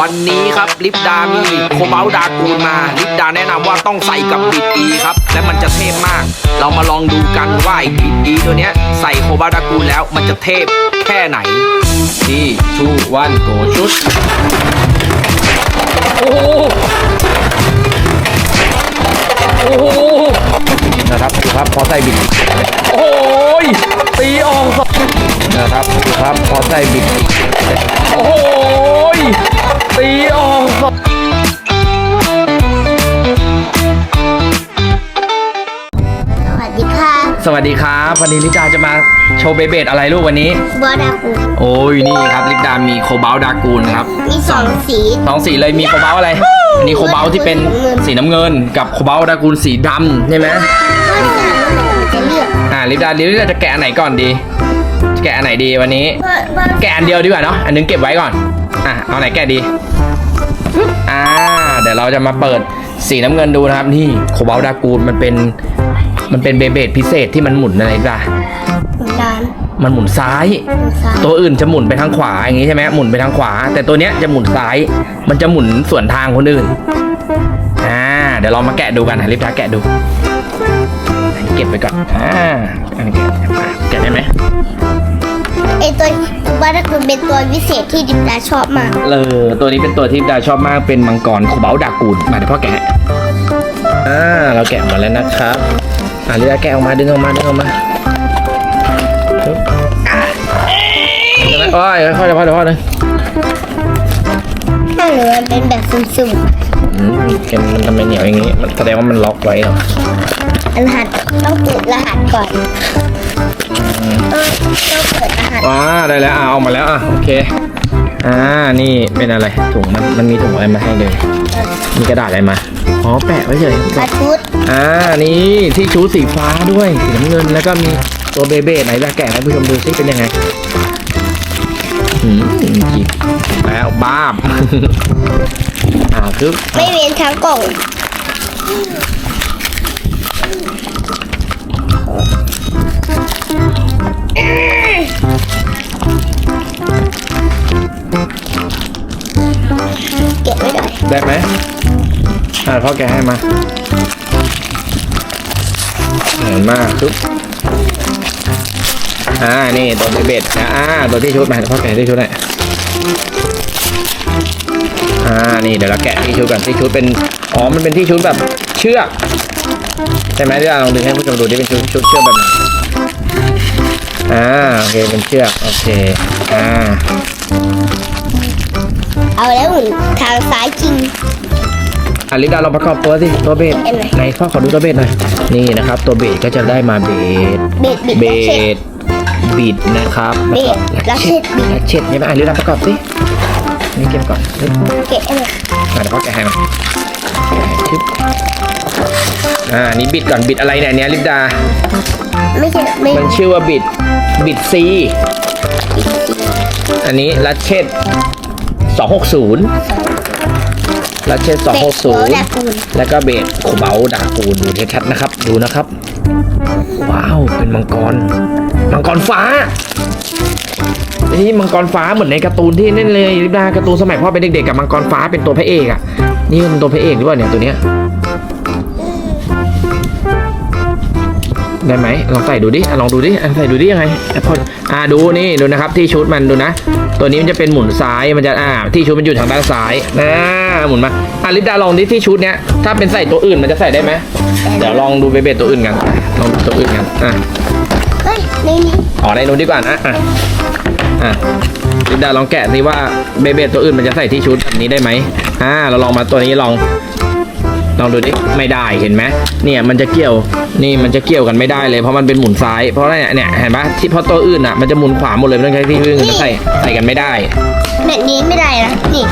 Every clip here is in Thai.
วันนี้ครับลิปดามีโคเบลดากูลมา ลิปดาแนะนำว่าต้องใส่กับบิดอีครับ และมันจะเทพมาก เรามาลองดูกันว่าไอ้บิดอีตัวเนี้ยใส่โคเบลดากูลแล้วมันจะเทพแค่ไหนที่ชูวันโกชุด โอ้โหโอ้โหนะครับดูครับพอใส่บิดโอ้ย สวัสดีครับวันนี้ลิปดาจะมาโชว์เบเบดอะไรลูกวันนี้ บอดากูโอ้ยนี่ครับลิปดามีโคบาลดากูลครับมีสองสี สองสีเลยมีโคบาลอะไรอันนี้โคบาลที่เป็นสีน้ำเงิน กับโคบาลดากูลสีดำใช่ไหมจะเลือกอ่าลิปดาลิปดาจะแกะอันไหนก่อนดีจะแกะอันไหนดีวันนี้เพราะเพราะแกะอันเดียวดีกว่าเนาะอันนึงเก็บไว้ก่อนอะเอาไหนแกะดีอ่าเดี๋ยวเราจะมาเปิดสีน้ำเงินดูนะครับนี่โคบาลดากูลมันเป็น มันเป็นเบเบดพิเศษที่มันหมุนอะไรจ้ะร้านมันหมุนซ้ายซ้ายตัวอื่นจะหมุนไปทางขวาอย่างงี้ใช่ไหมหมุนไปทางขวา แต่ตัวเนี้ยจะหมุนซ้าย มันจะหมุนส่วนทางคนอื่นอ่าเดี๋ยวเรามาแกะดูกันนะรีบทาแกะดูอันนี้เก็บไปก่อนอ่าอันนี้แกะอะแกะได้ไหมไอตัวบอดากูเป็นตัววิเศษที่ดิบดาชอบมากเออตัวนี้เป็นตัวที่ดาชอบมากเป็นมังกรคูเบาดากูลมาเดี๋ยวพ่อแกะให้อ่าเราแกะออกมาแล้วนะครับ อ่าเรียกแกะออกมาดึงออกมาดึงออกมาปึ๊บอะเดี๋ยวนะโอ้ยค่อยๆเดี๋ยวพ่อเดี๋ยวพ่อเลยถ้าหรือมันเป็นแบบสุ่มอืมเกมมันทำไมเหนียวอย่างงี้มันแสดงว่ามันล็อกไว้เหรอๆรหัสต้องเปิดรหัสก่อนต้องต้องเปิดรหัสว้าได้แล้วอะเอามาแล้วอะโอเคอ่านี่เป็นอะไรถุงมันมันมีถุงอะไรมาให้เลยมีกระดาษอะไรมา อ๋อแปะไว้เฉยกระชุดอ่านี่ที่ชูสีฟ้าด้วยสีน้ำเงินแล้วก็มีตัวเบเบ้ไหนละแกะให้ผู้ชมดูซิเป็นยังไงอืมจิบแล้วบ้าบ อ่าคือไม่เว้นทั้งกล่องเก็บไว้หน่อยได้ไหม อ่าพ่อแกให้มาเหมือนมากซุปอ่า นี่ตัวเบเบ้นะอ่าตัวที่ชุดมาเดี๋ยวพ่อแกะที่ชุดให้อ่า นี่เดี๋ยวเราแกะที่ชุดก่อนที่ชุดเป็น อ๋อ มันเป็นที่ชุดแบบเชือกใช่ไหมที่เราลองดึงให้ผู้ชมดูที่เป็นชุดชุดเชือกแบบไหนอ่า โอเค เป็นเชือก โอเค อ่า เอาแล้วหมุนทางซ้ายจริง อาลิดาลองประกอบตัวสิตัวเบสเอ็นไหน ไหนพ่อขอดูตัวเบสหน่อยนี่นะครับ ตัวเบสก็จะได้มาเบสเบ็ดบิดเบและเช็ดสบิดนะครับเบสและเช็ดบิดและเช็ดใช่ไหมอาลิดาประกอบสินี่เก็บก่อนปึ๊บเก็บไว้หน่อยมาเดี๋ยวพ่อแกะให้มาแกะให้ชึบอ่านี่บิดก่อนบิดอะไรเนี่ยอันเนี้ยลิดา ไม่ใช่ไม่มันชื่อว่าบิดบิดซีอันนี้ลัชเชต260 ลัชเชตเบ็ดโบ260ดากูลแล้วก็เบสขูเบาดากูดูชัดๆนะครับ ดูนะครับ ว้าว เป็นมังกร มังกรฟ้านี่มังกรฟ้าเหมือนในการ์ตูนที่เล่นเลยลิบดาการ์ตูนสมัยพ่อเป็นเด็กๆกับมังกรฟ้าเป็นตัวพระเอกอะ นี่มันตัวพระเอกหรือเปล่าเนี่ยตัวเนี้ยได้ไหมลองใส่ดูดิอะลองดูดิอะใส่ดูดิยังไงอะพออ่าดูนี่ดูนะครับที่ชุดมันดูนะ ตัวนี้มันจะเป็นหมุนซ้ายมันจะอ่าที่ชุดมันอยู่ทางด้านซ้ายนะหมุนมาอะลิปดาลองดิที่ชุดเนี้ยถ้าเป็นใส่ตัวอื่นมันจะใส่ได้ไหมเดี๋ยวลองดูเบเบตัวอื่นกันอะลองดูตัวอื่นกันอะเฮ้ยในนี้อ๋อในนู้นดีกว่านะอะอะลิปดาลองแกะสิว่าเบเบตัวอื่นมันจะใส่ที่ชุดแบบนี้ได้ไหมอ่าเราลองมาตัวนี้ลอง ลองดูดิไม่ได้เห็นไหมเนี่ยมันจะเกี่ยวนี่มันจะเกี่ยวกันไม่ได้เลยเพราะมันเป็นหมุนซ้าย เพราะอะไรเนี่ยเนี่ยเห็นปะที่เพราะตัวอื่นอะมันจะหมุนขวาหมดเลยไม่ต้องใช้ที่พึ่งมันใส่ใส่กันไม่ได้แบบนี้ไม่ได้นะนี่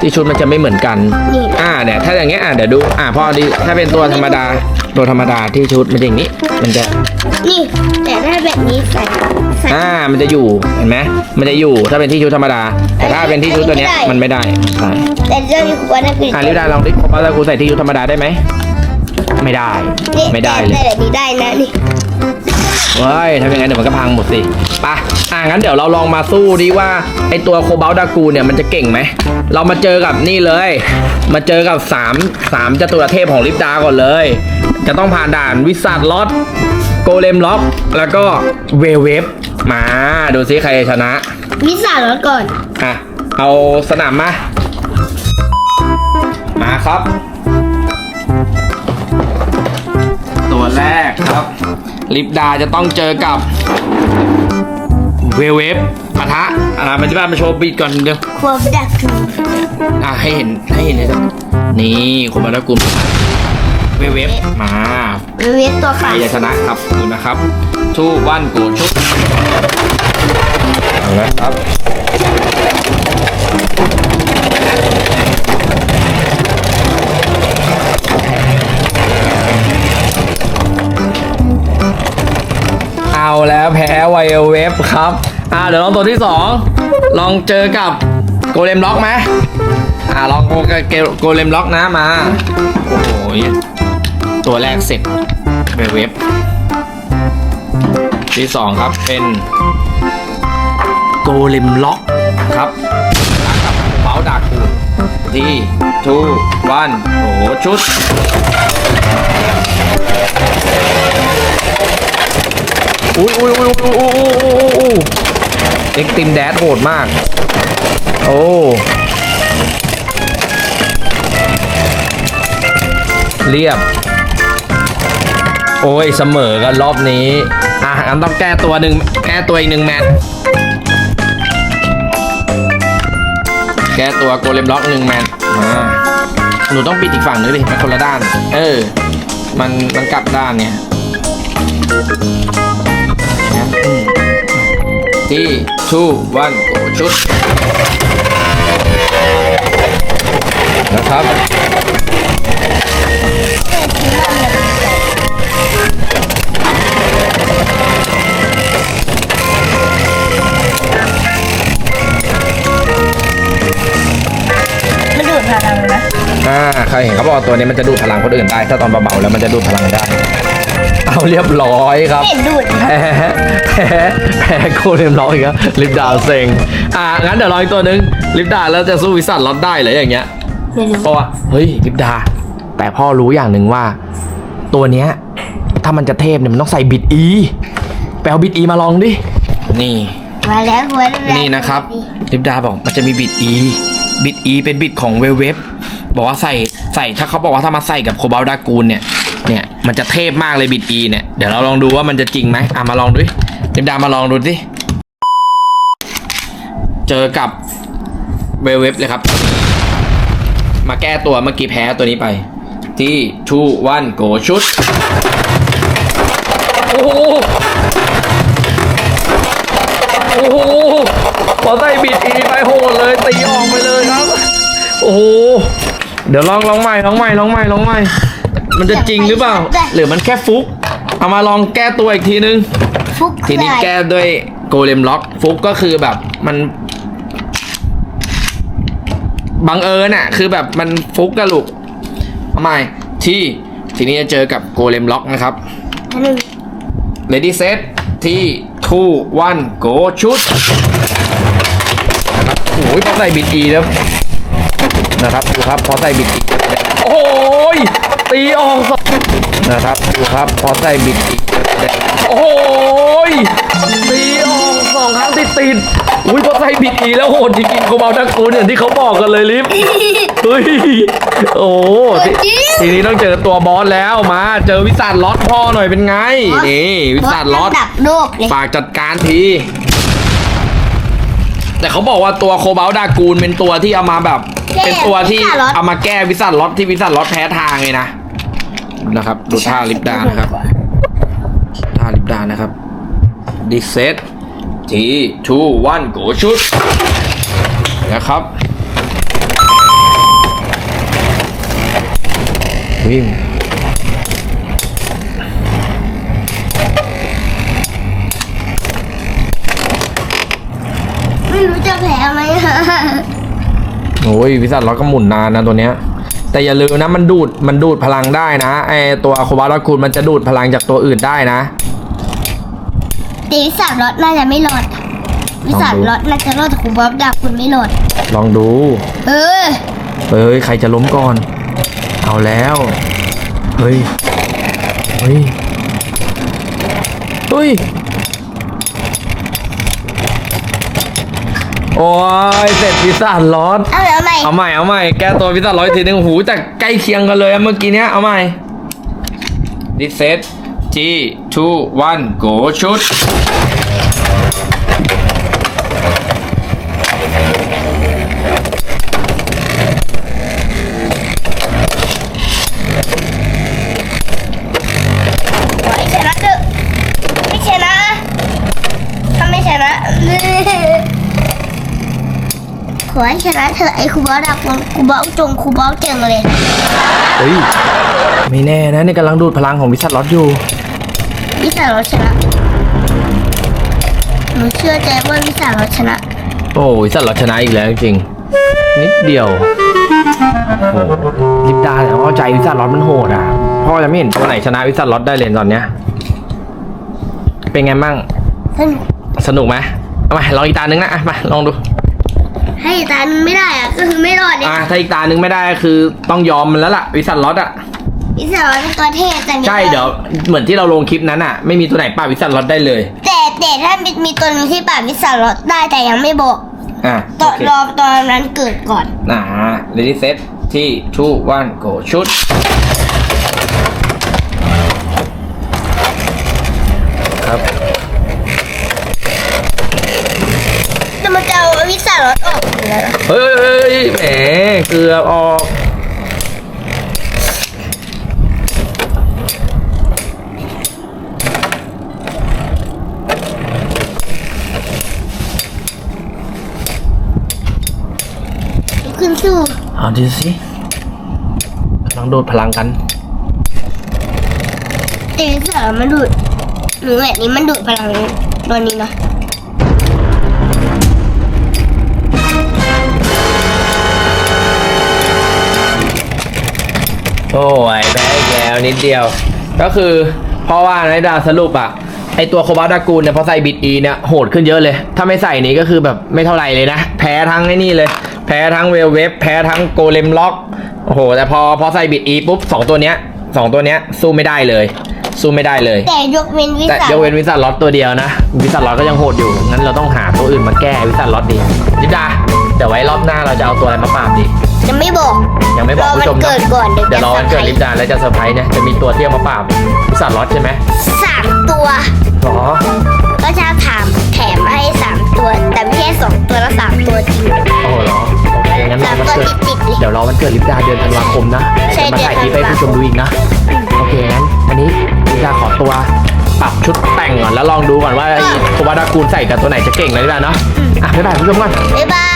ที่ชุดมันจะไม่เหมือนกันนี่อ่าเนี่ยถ้าอย่างเงี้ยอ่าเดี๋ยวดูอ่าพอดีถ้าเป็นตัวธรรมดา ตัวธรรมดาที่ชุดมันจะอย่างนี้ มันจะ นี่ แต่ถ้าแบบนี้ใส่ใส่อ่า มันจะอยู่ เห็นไหมมันจะอยู่ ถ้าเป็นที่ชุดธรรมดา แต่ถ้าเป็นที่ชุดตัวเนี้ย มันไม่ได้ใช่แต่เรื่องนี้บอดากูลอ่าลิวดาลองดิเพราะว่ากูใส่ที่ชุดธรรมดาได้ไหม ไม่ได้นี่ไม่ได้เลยแต่แบบนี้ได้นะนี่เว้ยทำยังไงเดี๋ยวมันก็พังหมดสิไปะอะงั้นเดี๋ยวเราลองมาสู้ดีว่าไอตัวโคบ a ลดากูเนี่ยมันจะเก่งไหม เรามาเจอกับนี่เลย มาเจอกับ3 3จตุรเทพของลิปดาก่อนเลย จะต้องผ่านด่านวิสัทล็อตโกเลมล็อก แล้วก็เวเวฟมาดูซิใครจะชนะ วิสารถก่อน อะ เอาสนามมา มาครับ แรกครับ ลิปดาจะต้องเจอกับ เวเวฟปะทะ อ่ามันจะมาโชว์บีดก่อนเดี๋ยวควบดักคืออ่าให้เห็นให้เห็นเลยครับนี่คนมาตะกุลเวเวฟมาเวฟตัวใครขาจะชนะครับดูนะครับทูวันกูชุบเอาละครับ เอาแล้วแพ้ไวโอเวฟครับ อ่าเดี๋ยวลองตัวที่สองลองเจอกับโกเลมล็อกไหมอ่าลองโกโกเลมล็อกนะมา โอ้โหตัวแรกเสร็จไวเวฟที่สองครับเป็นโกเลมล็อกครับกับเป้าดากูที่ทูวันโอ้ชุด อุ้ยอุ้ยอุ้ยอุ้ยอุ้ยอุ้ยเอ็กติมแดดโหดมาก โอ้เรียบ โอ้ยเสมอกันรอบนี้ อะอันต้องแก้ตัวหนึ่งแก้ตัวอีกหนึ่งแมตแก้ตัวโกเลมล็อกหนึ่งแมตอ่าหนูต้องปิดอีกฝั่งนึงดิมันคนละด้าน เออ มันมันกลับด้านเนี่ย ที่ทูวันโกชุด นะครับ มันดูดพลังนะ อ่า ใครเห็นเขาบอกว่าตัวนี้มันจะดูดพลังคนอื่นได้ ถ้าตอนเบาๆแล้วมันจะดูดพลังได้ เอาเรียบร้อยครับ เห็นดูดแพ้แพ้แพ้โคเรียมล็อกอีกแล้วลิปดาเซ็งอะงั้นเดี๋ยวรออีกตัวหนึ่งลิปดาแล้วจะสู้วิสัทล็อตได้เหรืออย่างเงี้ยไม่รู้เพราะว่าเฮ้ยลิปดา แต่พ่อรู้อย่างหนึ่งว่า ตัวเนี้ยถ้ามันจะเทพเนี่ยมันต้องใส่บิดอีไปเอาบิดอีมาลองดินี่ มาแล้วหัวแรกนี่นะครับลิปดาบอกมันจะมีบิด E บิด E เป็นบิดของเวเวฟบอกว่าใส่ใส่ถ้าเขาบอกว่าถ้ามาใส่กับโคบาลดากูลเนี่ย เนี่ยมันจะเทพมากเลยบิด E เนี่ยเดี๋ยวเราลองดูว่ามันจะจริงไหมอะมาลองดูดิลิปดามาลองดูสิเจอกับเวเวฟเลยครับ มาแก้ตัวเมื่อกี้แพ้ตัวนี้ไป ที่ทูวันโกชุด โอ้โหโอ้โหพอได้บิดอีไปโหดเลยตีออกไปเลยครับ โอ้โหเดี๋ยวลองลองใหม่ลองใหม่ลองใหม่ลองใหม่ มันจะจริงหรือเปล่า หรือมันแค่ฟุก เอามาลองแก้ตัวอีกทีนึง ฟุกทีนี้แก้ด้วยโกเลมล็อก ฟุกก็คือแบบมันบังเอิญอะคือแบบมันฟุกกะลูกเอาใหม่ที่ทีนี้จะเจอกับโกเลมล็อกนะครับหนึ่ง Ready set ที่ two one go ชุดนะครับโอ้ยพอใส่บิดอีแล้วนะครับดูครับพอใส่บิดอี โอ้ยตีออกสองนะครับดูครับพอใส่บิดอีโอ้ยตีออกสองครั้งติดติดๆอุ้ยพอใส่บิดอีแล้วโหดจริงๆเขาเบาดักกูอย่างที่เขาบอกกันเลยลิฟเฮ้ยโอ้ทีทีนี้ต้องเจอตัวบอสแล้วมาเจอวิสัทล็อตพ่อหน่อยเป็นไงนี่วิสัทล็อตดับโลกเลยฝากจัดการทีแต่เขาบอกว่าตัวโคบาลดากูลเป็นตัวที่เอามาแบบ เป็นตัวที่เอามาแก้วิสัทล็อตที่วิสัทล็อตแพ้ทางเลยนะนะครับ ดูท่าลิปดานะครับท่าลิปดานะครับดิเซตทีทูวันโกชุดนะครับวิ่งไม่รู้จะแพ้ไหม โอ้ยวิสัทล็อตก็หมุนนานนะตัวเนี้ย แต่อย่าลืมนะมันดูดมันดูดพลังได้นะไอตัวโควาราคูนมันจะดูดพลังจากตัวอื่นได้นะแต่วิสารถน่าจะไม่รอดวิสารถน่าจะรอดแต่คุณบ๊อบดาคุณไม่รอดลองดู เออเฮ้ยใครจะล้มก่อน เอาแล้วเฮ้ยเฮ้ยเฮ้ย โอ้ยเสร็จพิซซ่าร้อน เอาแล้วไหมเอาใหม่เอาใหม่แก้ตัวพิซซ่าร้อยทีนึงหูแต่ใกล้เคียงกันเลยอะเมื่อกี้เนี้ยเอาใหม่ดิเซต G 2 1 go ชุด ขอให้ชนะเถอะไม่ชนะถ้าไม่ชนะ ขอให้ ชนะเถอะไอ้ครูบอสดาคุณครูบอสจงครูบอสเก่งเลยเฮ้ยไม่แน่นะนี่กำลังดูดพลังของพิซซ่าร้อนอยู่วิสารถชนะหนูเชื่อใจว่าวิสารถชนะ โอ้ยสัตว์เราชนะอีกแล้วจริงๆนิดเดียวโอ้ลิปดาเนี่ยเข้าใจวิสัตว์ล็อตมันโหดอะพ่อจะไม่เห็นตัวไหนชนะวิสัตว์ล็อตได้เลยตอนเนี้ยเป็นไงมั่งสนุกสนุกไหมเอามาลองอีกตาหนึ่งนะอะมาลองดู ให้ตาไม่ได้อะก็คือไม่รอดเนี่ยอะถ้าอีกตาหนึ่งไม่ได้ก็คือต้องยอมมันแล้วล่ะวิสัตว์ล็อตอะวิสารถเป็นตัวเทพแต่ไม่ใช่เดี๋ยวเหมือนที่เราลงคลิปนั้นอะ ไม่มีตัวไหนป้าดวิสัตว์ล็อตได้เลย แต่แต่ถ้ามีมีตัวหนึงที่ปราบวิสารถได้แต่ยังไม่บอกอะตโออนเครอตอนนั้นเกิดก่อน อ่าเรดี้เซตที่ทูวันโกชุด ครับ แต่มันจะเอา วิสารถออกอยู่แล้วเหรอเฮ้ยแหมเกือบออกขึ้นสู้เอาดูสิกำลังโดดพลังกันแต่วิสารมันดูดหนูแบบนี้มันดูดพลังตัวนี้เนาะ โอ้ยแพ้อีกแล้วนิดเดียว ก็คือเพราะว่าในดาสรุปอะไอตัวโคบาดากูลเนี่ยพอใส่บิดอีเนี่ยโหดขึ้นเยอะเลย ถ้าไม่ใส่นี้ก็คือแบบไม่เท่าไหร่เลยนะ แพ้ทั้งไอ้นี่เลย แพ้ทั้งเวลเวฟแพ้ทั้งโกเลมล็อกโอ้โห แต่พอพอใส่บิดอีปุ๊บสองตัวเนี้ยสองตัวเนี้ยสู้ไม่ได้เลยสู้ไม่ได้เลย แต่ยกเว้นวิแต่สารยกเว้นวิสัทล็อตตัวเดียวนะ วิสัทล็อตก็ยังโหดอยู่งั้นเราต้องหาตัวอื่นมาแก้วิสัทล็อตดียิบดาเดี๋ยวไว้รอบหน้าเราจะเอาตัวอะไรมาปราบดี จะไม่บอกยังไม่บรอกอผู้มันชมนะเกิดก่อนเดี๋ยวรอวันเกิดลิลิปดาแล้วจะเซอร์ไพรส์เนี่ยจะมีตัวเที่ยวมาปราบวิสัทล็อตใช่ไหมสามตัว หรอก็จะถามแถมให้สามตัว แต่ไม่ใช่สองตัวแล้วสามตัวจริง โอ้โหเหรอโอเคงั้นรอวันเกิดสามตัวติดๆเลยเดี๋ยวรอวันเกิดลิปดาเดือนธันวาคมนะใช่จะมาถ่ายคลิปเดืให้อนธันวาผู้ชมดูอีกนะโอเคงั้นวันนี้ลิปดาขอตัวปรับชุดแต่งก่อนแล้วลองดูก่อนว่าไอ้โควาดากูลใส่กับตัวไหนจะเก่งเลยลิปดาเนาะอะบ๊ายบายผู้ชมก่อน บ๊ายบายบ๊ายบายครับบ๊ายบาย